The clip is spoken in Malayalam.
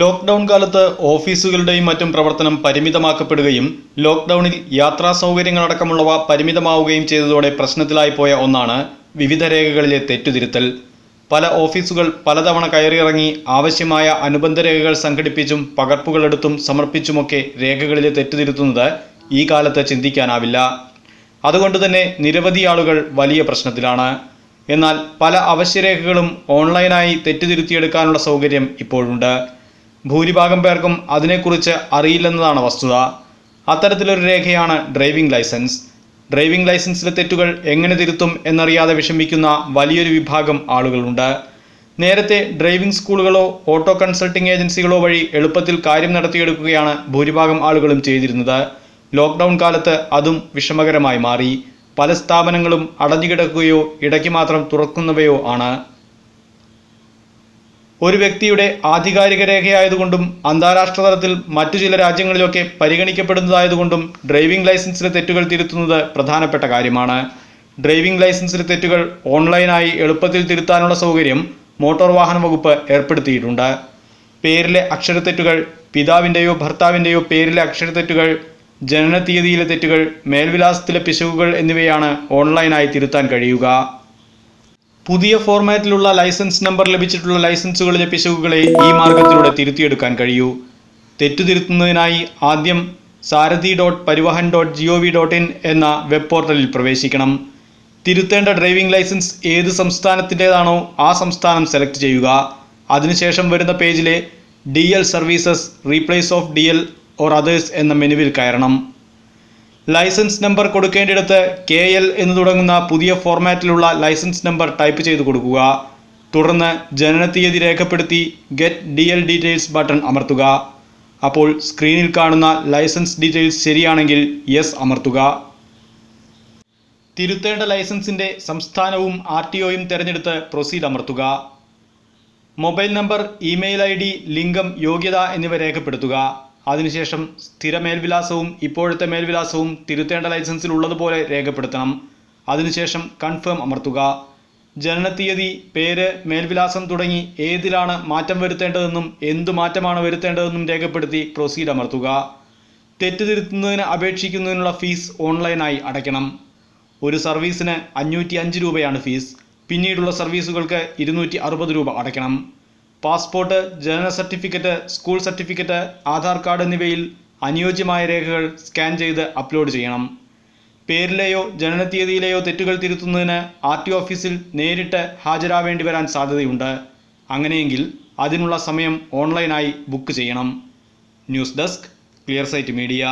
ലോക്ക്ഡൌൺ കാലത്ത് ഓഫീസുകളുടെയും മറ്റും പ്രവർത്തനം പരിമിതമാക്കപ്പെടുകയും ലോക്ക്ഡൌണിൽ യാത്രാ സൗകര്യങ്ങളടക്കമുള്ളവ പരിമിതമാവുകയും ചെയ്തതോടെ പ്രശ്നത്തിലായി പോയ ഒന്നാണ് വിവിധ രേഖകളിലെ തെറ്റുതിരുത്തൽ. പല ഓഫീസുകൾ പലതവണ കയറിയിറങ്ങി ആവശ്യമായ അനുബന്ധ രേഖകൾ സംഘടിപ്പിച്ചും പകർപ്പുകളെടുത്തും സമർപ്പിച്ചുമൊക്കെ രേഖകളിലെ തെറ്റുതിരുത്തുന്നത് ഈ കാലത്ത് ചിന്തിക്കാനാവില്ല. അതുകൊണ്ട് തന്നെ നിരവധി ആളുകൾ വലിയ പ്രശ്നത്തിലാണ്. എന്നാൽ പല അവശ്യരേഖകളും ഓൺലൈനായി തെറ്റുതിരുത്തിയെടുക്കാനുള്ള സൗകര്യം ഇപ്പോഴുണ്ട്. ഭൂരിഭാഗം പേർക്കും അതിനെക്കുറിച്ച് അറിയില്ലെന്നതാണ് വസ്തുത. അത്തരത്തിലൊരു രേഖയാണ് ഡ്രൈവിംഗ് ലൈസൻസ്. ഡ്രൈവിംഗ് ലൈസൻസിലെ തെറ്റുകൾ എങ്ങനെ തിരുത്തും എന്നറിയാതെ വിഷമിക്കുന്ന വലിയൊരു വിഭാഗം ആളുകളുണ്ട്. നേരത്തെ ഡ്രൈവിംഗ് സ്കൂളുകളോ ഓട്ടോ കൺസൾട്ടിംഗ് ഏജൻസികളോ വഴി എളുപ്പത്തിൽ കാര്യം നടത്തിയെടുക്കുകയാണ് ഭൂരിഭാഗം ആളുകളും ചെയ്തിരുന്നത്. ലോക്ക്ഡൗൺ കാലത്ത് അതും വിഷമകരമായി മാറി. പല സ്ഥാപനങ്ങളും അടഞ്ഞുകിടക്കുകയോ ഇടയ്ക്ക് മാത്രം തുറക്കുന്നവയോ ആണ്. ഒരു വ്യക്തിയുടെ ആധികാരിക രേഖയായതുകൊണ്ടും അന്താരാഷ്ട്ര തലത്തിൽ മറ്റു ചില രാജ്യങ്ങളിലൊക്കെ പരിഗണിക്കപ്പെടുന്നതായതുകൊണ്ടും ഡ്രൈവിംഗ് ലൈസൻസിലെ തെറ്റുകൾ തിരുത്തുന്നത് പ്രധാനപ്പെട്ട കാര്യമാണ്. ഡ്രൈവിംഗ് ലൈസൻസിലെ തെറ്റുകൾ ഓൺലൈനായി എളുപ്പത്തിൽ തിരുത്താനുള്ള സൗകര്യം മോട്ടോർ വാഹന വകുപ്പ് ഏർപ്പെടുത്തിയിട്ടുണ്ട്. പേരിലെ അക്ഷരത്തെറ്റുകൾ പിതാവിന്റെയോ ഭർത്താവിന്റെയോ പേരിലെ അക്ഷരത്തെറ്റുകൾ ജനനത്തീയതിയിലെ തെറ്റുകൾ മേൽവിലാസത്തിലെ പിശകുകൾ എന്നിവയാണ് ഓൺലൈനായി തിരുത്താൻ കഴിയുക. പുതിയ ഫോർമാറ്റിലുള്ള ലൈസൻസ് നമ്പർ ലഭിച്ചിട്ടുള്ള ലൈസൻസുകളിലെ പിശകുകളെ ഈ മാർഗത്തിലൂടെ തിരുത്തിയെടുക്കാൻ കഴിയൂ. തെറ്റുതിരുത്തുന്നതിനായി ആദ്യം Sarathi dot Parivahan dot G O V dot in എന്ന വെബ് പോർട്ടലിൽ പ്രവേശിക്കണം. തിരുത്തേണ്ട ഡ്രൈവിംഗ് ലൈസൻസ് ഏത് സംസ്ഥാനത്തിന്റെതാണോ ആ സംസ്ഥാനം സെലക്ട് ചെയ്യുക. അതിനുശേഷം വരുന്ന പേജിലെ D L services replace of D L or others എന്ന മെനുവിൽ കയറണം. ലൈസൻസ് നമ്പർ കൊടുക്കേണ്ടിടത്ത് കെ എൽ എന്ന് തുടങ്ങുന്ന പുതിയ ഫോർമാറ്റിലുള്ള ലൈസൻസ് നമ്പർ ടൈപ്പ് ചെയ്ത് കൊടുക്കുക. തുടർന്ന് ജനനത്തീയതി രേഖപ്പെടുത്തി get D L details button അമർത്തുക. അപ്പോൾ സ്ക്രീനിൽ കാണുന്ന ലൈസൻസ് ഡീറ്റെയിൽസ് ശരിയാണെങ്കിൽ യെസ് അമർത്തുക. തിരുത്തേണ്ട ലൈസൻസിന്റെ സംസ്ഥാനവും ആർ ടി ഒയും തിരഞ്ഞെടുത്ത് പ്രൊസീഡ് അമർത്തുക. Mobile number email I D ലിംഗം യോഗ്യത എന്നിവ രേഖപ്പെടുത്തുക. അതിനുശേഷം സ്ഥിര മേൽവിലാസവും ഇപ്പോഴത്തെ മേൽവിലാസവും തിരുത്തേണ്ട ലൈസൻസിൽ ഉള്ളതുപോലെ രേഖപ്പെടുത്തണം. അതിനുശേഷം കൺഫേം അമർത്തുക. ജനനത്തീയതി പേര് മേൽവിലാസം തുടങ്ങി ഏതിലാണ് മാറ്റം വരുത്തേണ്ടതെന്നും എന്തു മാറ്റമാണ് വരുത്തേണ്ടതെന്നും രേഖപ്പെടുത്തി പ്രൊസീഡ് അമർത്തുക. തെറ്റ് തിരുത്തുന്നതിന് അപേക്ഷിക്കുന്നതിനുള്ള ഫീസ് ഓൺലൈനായി അടയ്ക്കണം. ഒരു സർവീസിന് അഞ്ഞൂറ്റി അഞ്ച് രൂപയാണ് ഫീസ്. പിന്നീടുള്ള സർവീസുകൾക്ക് ഇരുന്നൂറ്റി അറുപത് രൂപ അടയ്ക്കണം. പാസ്പോർട്ട് ജനന certificate school certificate Aadhaar card എന്നിവയിൽ അനുയോജ്യമായ രേഖകൾ സ്കാൻ ചെയ്ത് അപ്ലോഡ് ചെയ്യണം. പേരിലെയോ ജനനത്തീയതിയിലെയോ തെറ്റുകൾ തിരുത്തുന്നതിന് ആർ ടി ഓഫീസിൽ നേരിട്ട് ഹാജരാവേണ്ടി വരാൻ സാധ്യതയുണ്ട്. അങ്ങനെയെങ്കിൽ അതിനുള്ള സമയം ഓൺലൈനായി ബുക്ക് ചെയ്യണം. News desk clear site media.